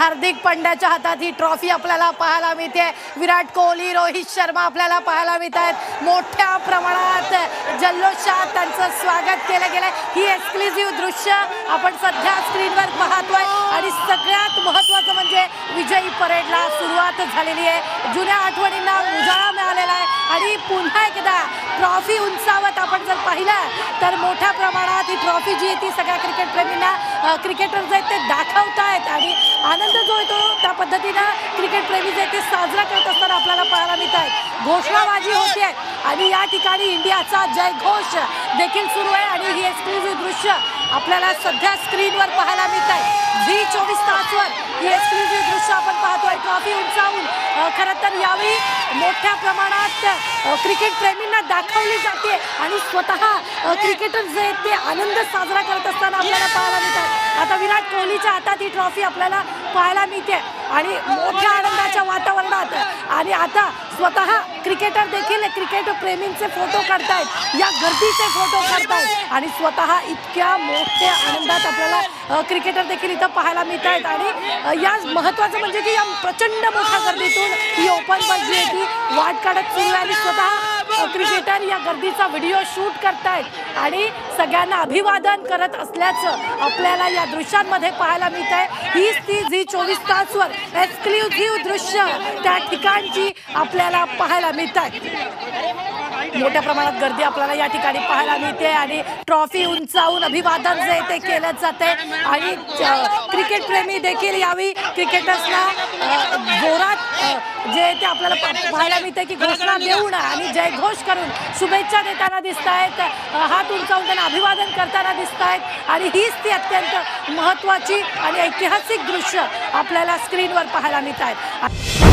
हार्दिक पंड्याच्या हातात ही ट्रॉफी आपल्याला पाहायला मिळते. विराट कोहली रोहित शर्मा आपल्याला पाहायला मिळत आहेत. मोठ्या प्रमाणात जल्लोषात त्यांचं स्वागत केलं गेलंय. ही एक्सक्लुझिव्ह दृश्य आपण सध्या स्क्रीनवर पाहतोय. आणि सगळ्यात महत्वाचं म्हणजे विजयी परेडला सुरुवात झालेली आहे. जुन्या आठवणींना उजाळा मिळालेला आहे. आणि पुन्हा एकदा ट्रॉफी उंचावत आपण जर पाहिलं तर मोठ्या ती ट्रॉफी जी आहे ती सगळ्या क्रिकेट प्रेमींना क्रिकेटर जे आहेत ते दाखवतायत. आणि आनंद जो आहे तो त्या पद्धतीनं क्रिकेट प्रेमी जे आहेत ते साजरा करत असताना आपल्याला पाहायला मिळत आहे घोषणाबाजी होते आणि या ठिकाणी इंडियाचा जयघोष देखील सुरू आहे आणि ही एक्सक्लुझिव्ह दृश्य आपल्याला सध्या स्क्रीनवर पाहायला मिळत आहे झी चोवीस तासवर ही एक्सक्लुझिव्ह दृश्य आपण पाहतोय. ट्रॉफी उंचावून खरं तर यावेळी मोठ्या प्रमाणात क्रिकेट प्रेमींना दाखवली जाते आणि स्वतः क्रिकेटर जे आहेत ते आनंद साजरा करत असताना आपल्याला पाहायला आता विराट कोहलीच्या हातात ही ट्रॉफी आपल्याला पाहायला मिळते. आणि मोठ्या आनंदाच्या वातावरणात. आणि आता स्वतः क्रिकेटर देखील क्रिकेट प्रेमींचे फोटो काढतायत. या गर्दीचे फोटो काढतायत. आणि स्वतः इतक्या मोठ्या आनंदात आपल्याला क्रिकेटर देखील इथं पाहायला मिळत आहेत आणि या महत्त्वाचं म्हणजे की या प्रचंड मोठ्या गर्दीतून ही ओपन बस जी आहे ती वाट काढत सुरू आहे. आणि स्वतः क्रिकेटर या गर्दीचा व्हिडिओ शूट करतायत आणि सगळ्यांना अभिवादन करत असल्याचं आपल्याला या दृश्यांमध्ये पाहायला मिळत आहे. हीच ती झी चोवीस तासवर एक्सक्लुझिव्ह दृश्य त्या ठिकाणची आपल्याला पाहायला मिळत आहे. मोठ्या प्रमाणात गर्दी आपल्याला या ठिकाणी पाहायला मिळते आणि ट्रॉफी उंचावून अभिवादन जे आहे ते केलं जाते. आणि क्रिकेटप्रेमी क्रिकेट प्रेमी देखील यावेळी क्रिकेटर्सना जोरात जे आहे ते आपल्याला पाहायला मिळते की घोषणा देऊन आणि जयघोष करून शुभेच्छा देताना दिसत आहेत हात उंचावून त्यांना अभिवादन करताना दिसत आहेत आणि हीच ती अत्यंत महत्त्वाची आणि ऐतिहासिक दृश्य आपल्याला स्क्रीनवर पाहायला मिळत आहेत